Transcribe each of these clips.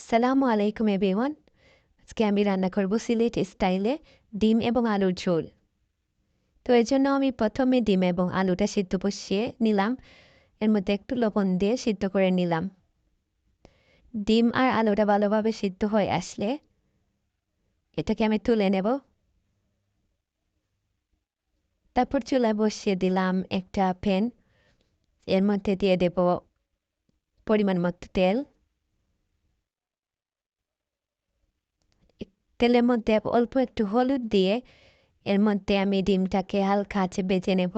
আসসালামু আলাইকুম এভরিওয়ান আজকে আমি রান্না করব সিলেট স্টাইলে ডিম এবং আলুর ঝোল। তো এর জন্য আমি প্রথমে ডিম এবং আলুটা সিদ্ধ বসিয়ে নিলাম। এর মধ্যে একটু লবণ দিয়ে সিদ্ধ করে নিলাম। ডিম আর আলুটা ভালোভাবে সিদ্ধ হয়ে আসলে এটাকে আমি তুলে নেব। তারপর চুলায় বসিয়ে দিলাম একটা প্যান। এর মধ্যে দিয়ে দেব পরিমাণ মতো তেল। তেলের মধ্যে অল্প একটু হলুদ দিয়ে এর মধ্যে আমি ডিমটাকে হালকা আছে বেজে নেব।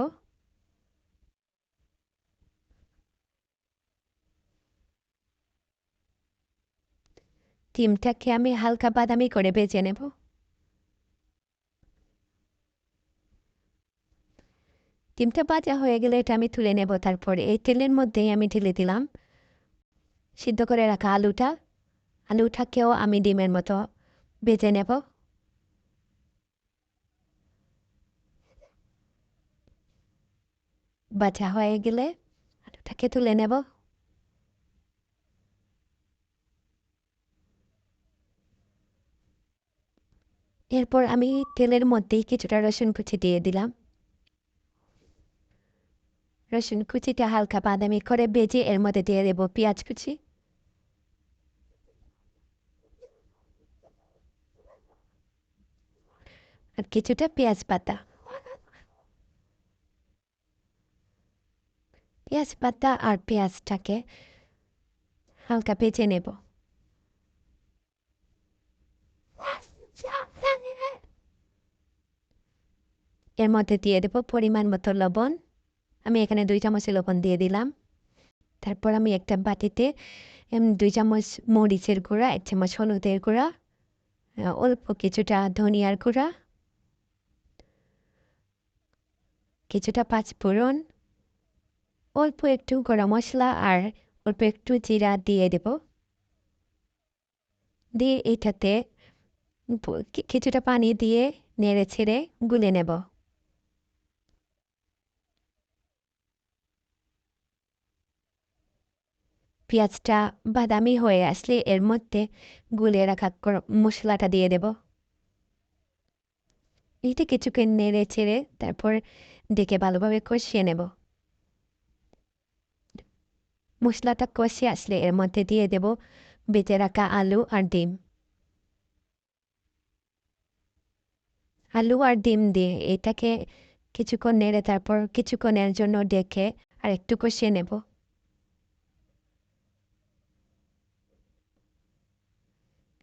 ডিমটাকে আমি হালকা বাদামি করে বেজে নেব। ডিমটা বাজা হয়ে গেলে এটা আমি তুলে নেব তারপরে এই তেলের মধ্যেই আমি ঢেলে দিলাম। সিদ্ধ করে রাখা আলুটা। আলুটাকেও আমি ডিমের মতো বেজে নেব। বাছা হয়ে গেলে আলুটাকে তুলে নেব। এরপর আমি তেলের মধ্যেই কিছুটা রসুন কুচি দিয়ে দিলাম। রসুন কুচিটা হালকা বাদামি করে বেজে এর মধ্যে দিয়ে দেবো পেঁয়াজ কুচি। আর কিছুটা পেঁয়াজ পাতা। পেঁয়াজ পাতা আর পেঁয়াজটাকে হালকা ভেজে নেব। এর মধ্যে দিয়ে দেবো পরিমাণ মতো লবণ। আমি এখানে দুই চামচ লবণ দিয়ে দিলাম। তারপর আমি একটা বাটিতে দুই চামচ মরিচের গুঁড়া, এক চামচ হলুদের গুঁড়া, অল্প কিছুটা ধনিয়ার গুঁড়া কিছুটা পাঁচফোড়ন অল্প একটু গরম মশলা আর অল্প একটু জিরা দিয়ে দেব। দিয়ে এটাতে কিছুটা পানি দিয়ে নেড়ে ছেড়ে গুলে নেব। পেঁয়াজটা বাদামি হয়ে আসলে এর মধ্যে গুলে রাখা মশলাটা দিয়ে দেব। এটা কিছুক্ষণ নেড়ে ছেড়ে তারপর ডেকে ভালোভাবে কষিয়ে নেব। মশলাটা কষিয়ে আসলে এর মধ্যে দিয়ে দেব বেঁচে রাখা আলু আর ডিম। আলু আর ডিম দিয়ে এটাকে কিছুক্ষণ নেড়ে তারপর কিছুক্ষণের জন্য ডেকে আর একটু কষিয়ে নেব।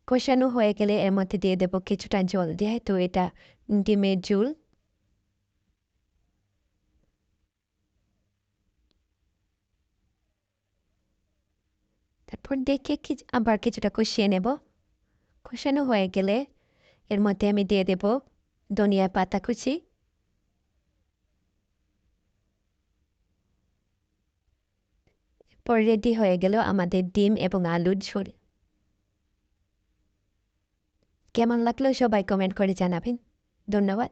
কষানো হয়ে গেলে এর মধ্যে দিয়ে দেব কিছুটা জল দিয়ে তো এটা ডিমের ঝুল। তারপর দেখে আবার কিছুটা কষিয়ে নেব। কষানো হয়ে গেলে এর মধ্যে আমি দিয়ে দেব ধনিয়া পাতা কুচি। পর রেডি হয়ে গেল আমাদের ডিম এবং আলুর ঝোল। কেমন লাগল সবাই কমেন্ট করে জানাবেন। ধন্যবাদ।